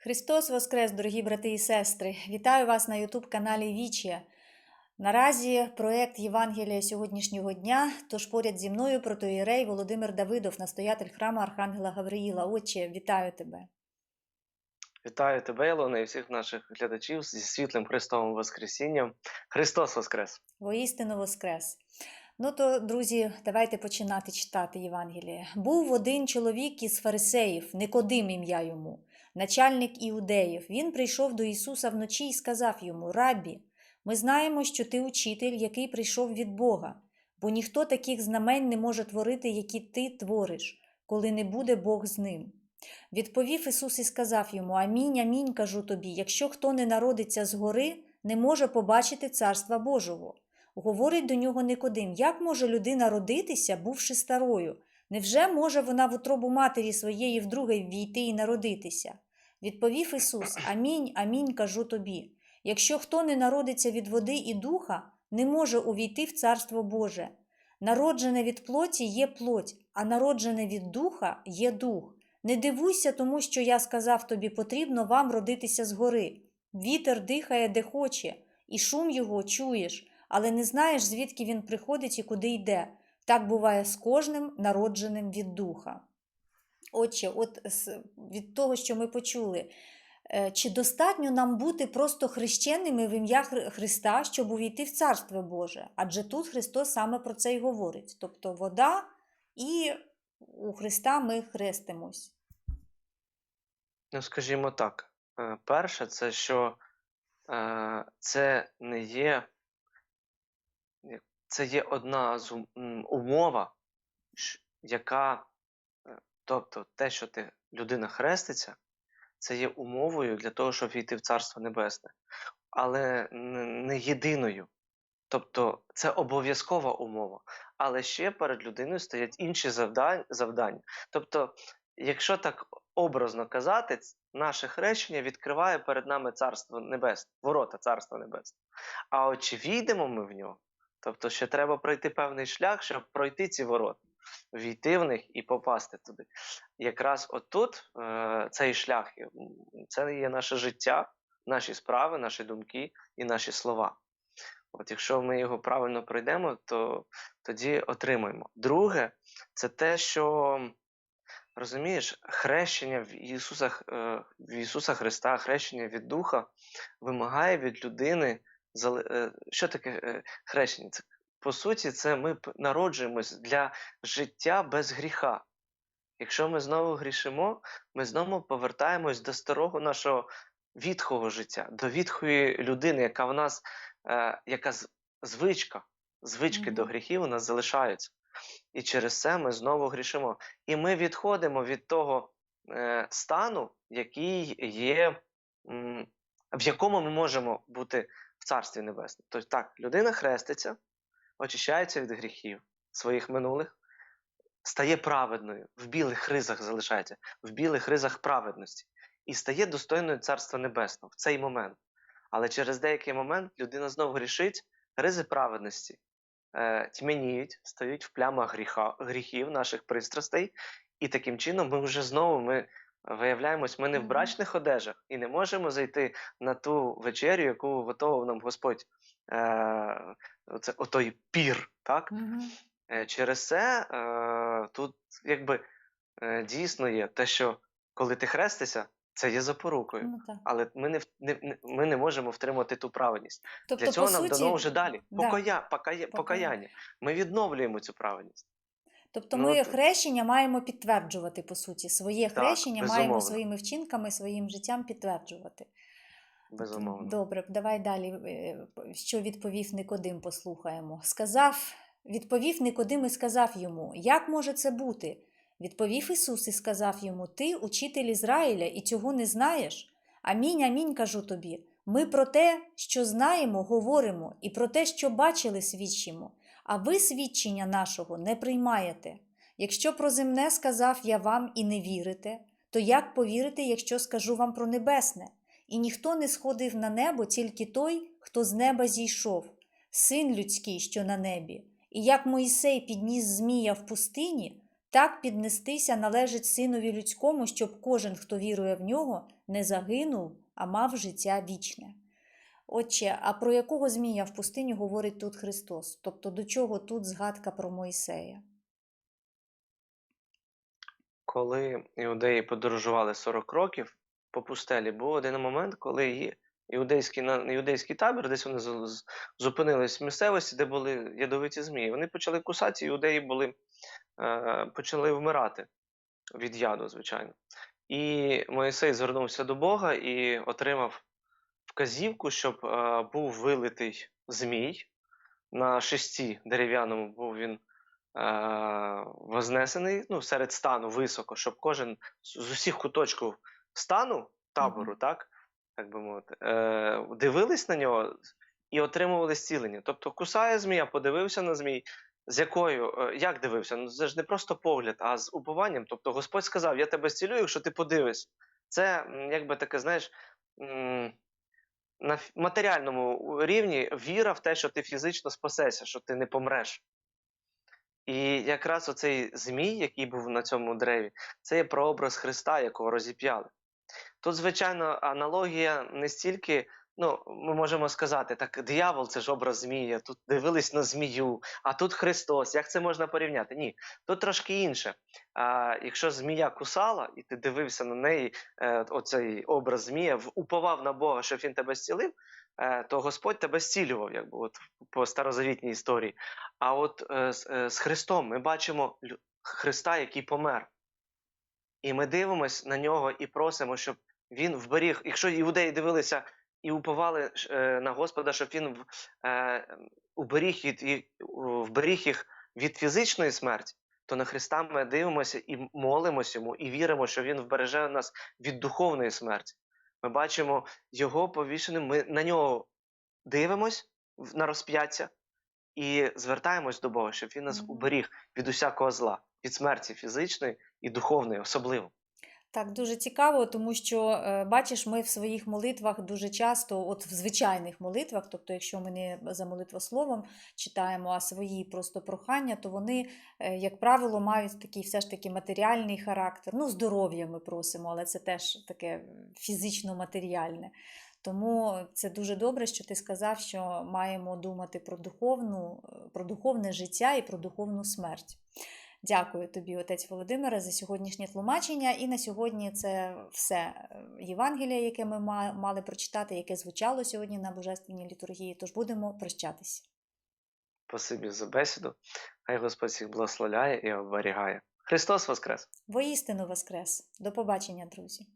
Христос Воскрес, дорогі брати і сестри! Вітаю вас на Ютуб-каналі Вічія. Наразі проект Євангелія сьогоднішнього дня, тож поряд зі мною протоїрей Володимир Давидов, настоятель храму Архангела Гавриїла. Отче, вітаю тебе! Вітаю тебе, Ілона, і всіх наших глядачів зі світлим Христовим Воскресінням. Христос Воскрес! Воістину Воскрес! Ну то, друзі, давайте починати читати Євангеліє. Був один чоловік із фарисеїв, Никодим ім'я йому, начальник іудеїв. Він прийшов до Ісуса вночі і сказав йому: Рабі, ми знаємо, що ти учитель, який прийшов від Бога, бо ніхто таких знамень не може творити, які ти твориш, коли не буде Бог з ним. Відповів Ісус і сказав йому: Амінь, амінь, кажу тобі, якщо хто не народиться згори, не може побачити Царства Божого. Говорить до нього Никодим, як може людина родитися, бувши старою? Невже може вона в утробу матері своєї вдруге ввійти і народитися? Відповів Ісус: Амінь, амінь, кажу тобі. Якщо хто не народиться від води і духа, не може увійти в Царство Боже. Народжене від плоті є плоть, а народжене від духа є дух. Не дивуйся, тому що я сказав тобі, потрібно вам родитися згори. Вітер дихає, де хоче, і шум його чуєш, але не знаєш, звідки він приходить і куди йде. Так буває з кожним народженим від духа. Отче, от від того, що ми почули, е, чи достатньо нам бути просто хрещеними в ім'я Христа, щоб увійти в Царство Боже? Адже тут Христос саме про це й говорить. Тобто вода і у Христа ми хрестимось. Ну, скажімо так, е, перше, це що е, це не є, це є одна з умова, яка, тобто те, що ти людина хреститься, це є умовою для того, щоб війти в Царство Небесне, але не єдиною. Тобто це обов'язкова умова. Але ще перед людиною стоять інші завдання. Тобто, якщо так образно казати, наше хрещення відкриває перед нами Царство Небесне, ворота Царства Небесного. А от чи війдемо ми в нього? Тобто, ще треба пройти певний шлях, щоб пройти ці ворота, війти в них і попасти туди. Якраз отут е, цей шлях, це є наше життя, наші справи, наші думки і наші слова. От якщо ми його правильно пройдемо, то тоді отримаємо. Друге, це те, що розумієш, хрещення в Ісуса, е, в Ісуса Христа, хрещення від Духа вимагає від людини. е, Що таке е, хрещення? Це, по суті, це ми народжуємось для життя без гріха. Якщо ми знову грішимо, ми знову повертаємось до старого нашого відхого життя, до відхої людини, яка в нас, е, яка звичка, звички до гріхів у нас залишаються. І через це ми знову грішимо. І ми відходимо від того е, стану, який є, м, в якому ми можемо бути в Царстві Небесному. Тобто так, людина хреститься, очищається від гріхів своїх минулих, стає праведною, в білих ризах залишається, в білих ризах праведності, і стає достойною Царства Небесного в цей момент. Але через деякий момент людина знову грішить, ризи праведності е, тьмяніють, стають в плямах гріха, гріхів наших пристрастей, і таким чином ми вже знову ми виявляємось, ми не в брачних одежах і не можемо зайти на ту вечерю, яку готував нам Господь. Е, оце, отой пір, так? Е, Через це е, тут якби е, дійсно є те, що коли ти хрестишся, це є запорукою. Ну, так. Але ми не, не, ми не можемо втримати ту праведність. Тобто, Для цього нам суті, дано вже далі. да. Покая, покая, покаяння. Ми відновлюємо цю праведність. Тобто Ну, ми от- хрещення маємо підтверджувати, по суті. Своє Так, хрещення маємо своїми вчинками, своїм життям підтверджувати. Безумовно. Добре, давай далі. е, Що відповів Никодим, послухаємо. Сказав, відповів Никодим і сказав йому: Як може це бути? Відповів Ісус і сказав йому: Ти учитель Ізраїля, і цього не знаєш? Амінь, амінь, кажу тобі. Ми про те, що знаємо, говоримо, і про те, що бачили, свідчимо. А ви свідчення нашого не приймаєте. Якщо про земне сказав я вам і не вірите, то як повірите, якщо скажу вам про небесне? І ніхто не сходив на небо, тільки той, хто з неба зійшов, син людський, що на небі. І як Моїсей підніс змія в пустині, Так піднестися належить синові людському, щоб кожен, хто вірує в нього, не загинув, а мав життя вічне. Отче, а про якого змія в пустині говорить тут Христос? Тобто до чого тут згадка про Мойсея? Коли іудеї подорожували 40 років по пустелі, був один момент, коли іудейський, на- іудейський табір, десь вони зупинились в місцевості, де були ядовиті змії. Вони почали кусатися, і іудеї були, е, почали вмирати від яду, звичайно. І Моїсей звернувся до Бога і отримав вказівку, щоб е, був вилитий змій. На шесті дерев'яному був він е, вознесений ну, серед стану високо, щоб кожен з усіх куточків стану табору, так, так би мовити, е, дивились на нього і отримували зцілення. Тобто кусає змія, подивився на змій. З якою, е, як дивився? Ну це ж не просто погляд, а з упованням. Тобто Господь сказав: Я тебе зцілю, якщо ти подивишся. Це якби таке, знаєш, на матеріальному рівні віра в те, що ти фізично спасешся, що ти не помреш. І якраз оцей змій, який був на цьому дереві, це є прообраз Христа, якого розіп'яли. Тут, звичайно, аналогія не стільки, ну, ми можемо сказати, так, диявол це ж образ змія, тут дивились на змію, а тут Христос. Як це можна порівняти? Ні, тут трошки інше. А, якщо змія кусала, і ти дивився на неї, е, оцей образ змія, уповав на Бога, щоб він тебе зцілив, е, то Господь тебе зцілював, якби от по старозавітній історії. А от е, е, з Христом ми бачимо Христа, який помер. І ми дивимось на нього і просимо, щоб він вберіг. Якщо іудеї дивилися і уповали е, на Господа, щоб він е, уберіг, від, вберіг їх від фізичної смерті, то на Христа ми дивимося і молимося йому, і віримо, що Він вбереже нас від духовної смерті. Ми бачимо його повішеним, ми на нього дивимось на розп'яття і звертаємось до Бога, щоб він нас уберіг від усякого зла, від смерті фізичної і духовної, особливо. Так, дуже цікаво, тому що е, бачиш, ми в своїх молитвах дуже часто, от в звичайних молитвах, тобто, якщо ми не за молитвословом читаємо, а свої просто прохання, то вони, е, як правило, мають такий все ж таки матеріальний характер. Ну, здоров'я ми просимо, але це теж таке фізично-матеріальне. Тому це дуже добре, що ти сказав, що маємо думати про духовну, про духовне життя і про духовну смерть. Дякую тобі, отець Володимире, за сьогоднішнє тлумачення. І на сьогодні це все Євангеліє, яке ми мали прочитати, яке звучало сьогодні на Божественній літургії. Тож будемо прощатися. Спасибі за бесіду. Хай Господь всіх благословляє і оберігає. Христос Воскрес! Воістину Воскрес! До побачення, друзі!